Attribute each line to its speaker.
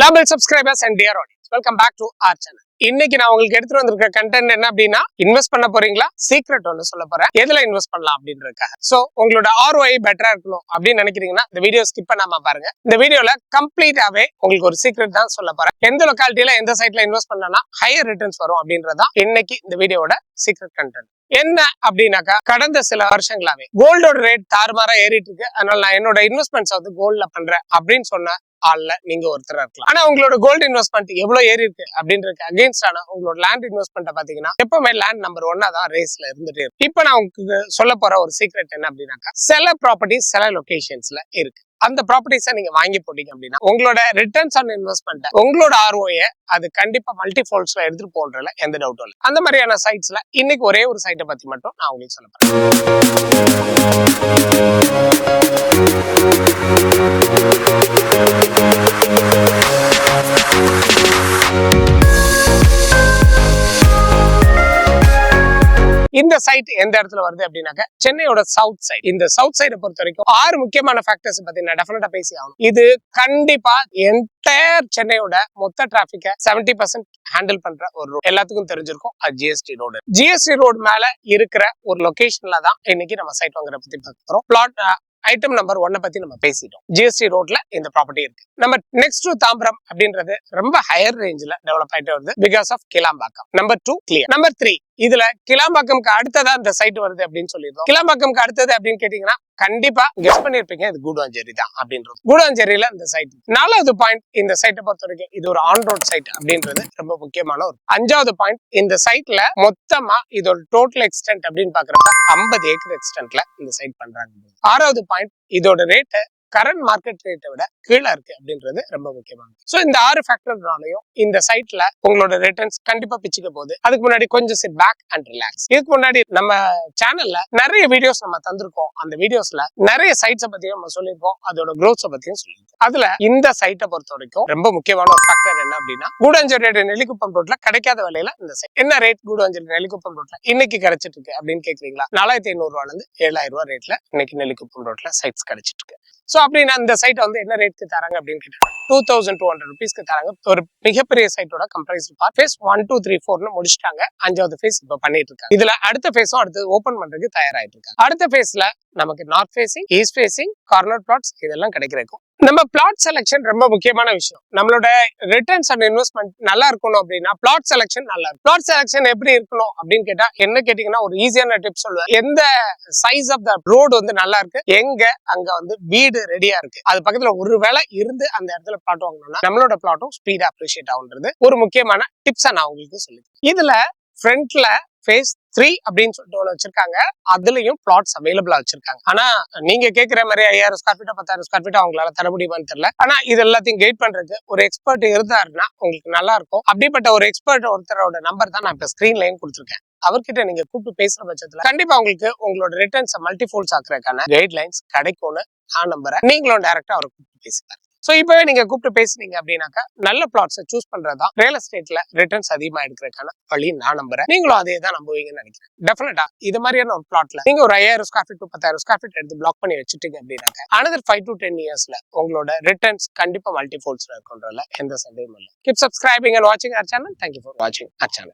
Speaker 1: Label subscribers and dear audience welcome back to our channel இன்னைக்கு நான் உங்களுக்கு எடுத்துட்டு வந்திருக்க கண்டென்ட் என்ன அப்படின்னா இன்வெஸ்ட் பண்ண போறீங்களா? சீக்ரெட் ஒன்று சொல்ல போறேன். எதுல இன்வெஸ்ட் பண்ணலாம் அப்படின்றதுக்காக. சோ உங்களோட ஆர்ஓஐ பெட்டரா இருக்கணும் அப்படின்னு நினைக்கிறீங்கன்னா இந்த வீடியோ ஸ்கிப் பண்ணாம பாருங்க. இந்த வீடியோல கம்ப்ளீட்டாவே உங்களுக்கு ஒரு சீக்ரெட் தான் சொல்ல போறேன். எந்த லொக்காலிட்டியில எந்த சைட்ல இன்வெஸ்ட் பண்ணனா ஹையர் ரிட்டர்ன்ஸ் வரும் அப்படின்றதான் இன்னைக்கு இந்த வீடியோட சீக்ரெட் கண்டென்ட் என்ன அப்படின்னாக்கா கடந்த சில வருஷங்களாவே கோல்டோட ரேட் தாறுமாறா ஏறிட்டு இருக்கு. அதனால நான் என்னோட இன்வெஸ்ட்மெண்ட்ஸ் வந்து கோல்ட்ல பண்றேன் அப்படின்னு சொன்ன ஆள்ல நீங்க ஒருத்தராக இருக்கலாம். ஆனா உங்களோட கோல்டு இன்வெஸ்ட்மெண்ட் எவ்வளவு ஏறி இருக்கு அப்படின்றது அகேன்ஸ்டான உங்களோட லேண்ட் இன்வெஸ்ட்மெண்ட் பாத்தீங்கன்னா எப்பவுமே லேண்ட் நம்பர் ஒன்னா தான் ரேஸ்ல இருந்துட்டே இருக்கு. இப்ப நான் உங்களுக்கு சொல்ல போற ஒரு சீக்ரெட் என்ன அப்படின்னாக்கா சில ப்ராப்பர்ட்டி சில லொகேஷன்ஸ்ல இருக்கு. அந்த ப்ராப்பர்ட்டிஸை நீங்க வாங்கி போட்டீங்க அப்படின்னா உங்களோட ரிட்டர்ன்ஸ் ஆன் இன்வெஸ்ட்மெண்ட் உங்களோட ஆர்ஓஏ அது கண்டிப்பா மல்டிஃபோல்ஸ்ல எடுத்துட்டு போன்றதுல எந்த டவுட்டும் இல்லை. அந்த மாதிரியான சைட்ஸ்ல இன்னைக்கு ஒரே ஒரு சைட்டை பத்தி மட்டும் நான் உங்களுக்கு சொல்ல போறேன். இந்த சைட் எந்த இடத்துல வருது அப்படின்னாக்க சென்னையோட சவுத் சைடு இந்த சவுத் சைடை பொறுத்த வரைக்கும் ஆறு முக்கியமான ஃபேக்டர்ஸ் பத்தி நான் டெஃபினட்டா பேசி ஆகணும். இது கண்டிப்பா என்டையர் சென்னையோட மொத்த டிராபிக்க 70% பர்சன்ட் ஹேண்டில் பண்ற ஒரு ரோடு எல்லாத்துக்கும் தெரிஞ்சிருக்கும். அது ஜிஎஸ்டி ரோடு ஜிஎஸ்டி ரோடு மேல இருக்கிற ஒரு லொகேஷன்ல தான் இன்னைக்கு நம்ம சைட் வாங்குற பத்தி பார்க்கிறோம் பிளாட் ஐட்டம் நம்பர் ஒன்னை பத்தி நம்ம பேசிட்டோம். ஜிஎஸ்டி ரோட்ல இந்த ப்ராப்பர்ட்டி இருக்கு. நம்ம நெக்ஸ்ட் தாம்பரம் அப்படின்றது ரொம்ப ஹையர் ரேஞ்சில் டெவலப் ஆயிட்டு வருது. Because of Kilambakkam number two clear number three இதுல கிளாம்பாக்கம்க்கு அடுத்ததா இந்த சைட் வருது அப்படின்னு சொல்லியிருந்தோம். கிளாம்பாக்கம்க்கு அடுத்தது அப்படின்னு கேட்டீங்கன்னா கண்டிப்பா கெஸ் பண்ணிருப்பீங்க இது கூடுவாஞ்சேரி தான் அப்படின்றது. கூடுவாஞ்சேரியில இந்த சைட் நாலாவது பாயிண்ட் இந்த சைட்டை பொறுத்த வரைக்கும் இது ஒரு ஆன் ரோட் சைட் அப்படின்றது ரொம்ப முக்கியமான ஒரு அஞ்சாவது பாயிண்ட் இந்த சைட்ல மொத்தமா இதோட டோட்டல் எக்ஸ்டென்ட் அப்படின்னு பாக்குறப்ப ஐம்பது ஏக்கர் எக்ஸ்டென்ட்ல இந்த சைட் பண்றாங்க. ஆறாவது பாயிண்ட் இதோட ரேட்டு கரண்ட் மார்க்கெட் ரேட்டை விட கீழே இருக்கு அப்படின்றது ரொம்ப முக்கியமானது ஸோ இந்த ஆறு ஃபேக்டர்னாலையும் இந்த சைட்ல உங்களோட ரிட்டர்ன்ஸ் கண்டிப்பா பிச்சுக்க போகுது. அதுக்கு முன்னாடி கொஞ்சம் சிட் பேக் அண்ட் ரிலாக்ஸ் இதுக்கு முன்னாடி நம்ம சேனல்ல நிறைய வீடியோஸ் நம்ம தந்திருக்கோம். அந்த வீடியோஸ்ல நிறைய சைட்ஸை பத்தியும் நம்ம சொல்லியிருக்கோம். அதோட க்ரோத்ஸை பத்தியும் சொல்லியிருக்கோம். அதுல இந்த சைட்டை பொறுத்த வரைக்கும் ரொம்ப முக்கியமான ஒரு ஃபேக்டர் என்ன அப்படின்னா கூடாஞ்சேரி நெல்லிக்குப்பம் ரோட்ல கிடைக்காத விலையில இந்த சைட் என்ன ரேட் கூடஞ்சேரி நெல்லிக்குப்பம் ரோட்ல இன்னைக்கு கிடைச்சிட்டு இருக்கு அப்படின்னு கேக்குறீங்களா? நாலாயிரத்தி ஐநூறு ரூபால இருந்து ஏழாயிரம் ரூபாய் ரேட்ல இன்னைக்கு நெல்லிக்குப்பம் ரோட்ல சைட்ஸ் கிடைச்சிட்டு இருக்கு. சோ அப்படின்னா இந்த சைட் வந்து என்ன ரேட்க்கு தராங்க அப்படின்னு கேட்டாங்க டூ தௌசண்ட் டூ ஹண்ட்ரட் ருபீஸ்க்கு தராங்க. ஒரு மிகப்பெரிய சைட்டோட comprise part phase one two three ஃபோர்னு முடிச்சிட்டாங்க. அஞ்சாவது ஃபேஸ் இப்ப பண்ணிட்டு இருக்காங்க. இதுல அடுத்த ஃபேஸும் அடுத்து ஓபன் பண்றதுக்கு தயாராயிட்டு இருக்காங்க. அடுத்த ஃபேஸ்ல நமக்கு north facing east facing corner plots இதெல்லாம் கிடைக்கிறக்கும் நம்ம பிளாட் செலெக்ஷன் ரொம்ப முக்கியமான விஷயம். நம்மளோட ரிட்டர்ன்ஸ் அண்ட் இன்வெஸ்ட்மெண்ட் நல்லா இருக்கணும் அப்படின்னா பிளாட் செலெக்ஷன் நல்லா இருக்கும். பிளாட் செலெக்ஷன் எப்படி இருக்கணும் அப்படின்னு கேட்டா என்ன கேட்டீங்கன்னா ஒரு ஈஸியான டிப்ஸ் சொல்லுவேன். எந்த சைஸ் ஆஃப் த ரோடு வந்து நல்லா இருக்கு எங்க அங்க வந்து வீடு ரெடியா இருக்கு. அது பக்கத்துல ஒரு வேளை இருந்து அந்த இடத்துல பிளாட் வாங்கணும்னா நம்மளோட பிளாட்டும் ஸ்பீடா அப்ரிஷியேட் ஆகுன்றது ஒரு முக்கியமான டிப்ஸா நான் உங்களுக்கு சொல்லி இதுல ஃப்ரண்ட்ல ஃபேஸ் த்ரீ அப்படின்னு சொல்லிட்டு ஒன்று வச்சிருக்காங்க. அதுலயும் பிளாட்ஸ் அவைலபிளா வச்சிருக்காங்க. ஆனா நீங்க கேட்கிற மாதிரி ஐயாயிரம் ஸ்கொயர் ஃபீட்டா பத்தாயிரம் ஸ்கொயர் ஃபீட் அவங்களால தர முடியுமான்னு தெரியல. ஆனா இது எல்லாத்தையும் கைட் பண்றதுக்கு ஒரு எக்ஸ்பர்ட் இருந்தாருன்னா உங்களுக்கு நல்லா இருக்கும். அப்படிப்பட்ட ஒரு எக்ஸ்பர்ட் ஒருத்தரோட நம்பர் தான் நான் இப்ப ஸ்கிரீன்லயும் கொடுத்துருக்கேன். அவர்கிட்ட நீங்க கூப்பிட்டு பேசுற பட்சத்துல கண்டிப்பா உங்களுக்கு உங்களோட ரிட்டர்ன்ஸ் மல்டிஃபோல்ஸ் ஆக்குறதுக்கான கைட்லைன்ஸ் கிடைக்கும்னு நான் நம்புறேன். நீங்களும் டைரக்டா அவரை கூப்பிட்டு பேசுறாரு ஸோ இப்போவே நீங்க கூப்பிட்டு பேசுனீங்க அப்படின்னாக்கா நல்ல பிளாட்ஸை சூஸ் பண்ணுறதா ரியல் எஸ்டேட்ல ரிட்டர்ன்ஸ் அதிகமா எடுக்கிறதுக்கான வழி நான் நம்புறேன். நீங்களும் அதே தான் நம்புவீங்கன்னு நினைக்கிறேன். டெஃபினட்டா இது மாதிரியான ஒரு பிளாட்ல நீங்க ஒரு ஐயாயிரம் ஸ்கொயர் ஃபீட் பத்தாயிரம் ஸ்கொயர் ஃபீட் எடுத்து பிளாக் பண்ணி வச்சுட்டீங்க அப்படின்னாக்கா அனதர் ஃபைவ் டு டென் இயர்ஸ்ல உங்களோட ரிட்டர்ன்ஸ் கண்டிப்பாக மல்டிஃபோல்ஸில் இருக்குன்றதுல எந்த சந்தேகமும் இல்லை. கீப் சப்ஸ்கிரைபிங் அண்ட் வாட்சிங் அவர் சேனல் தேங்க்யூ ஃபார் வாட்சிங் அவர் சேனல்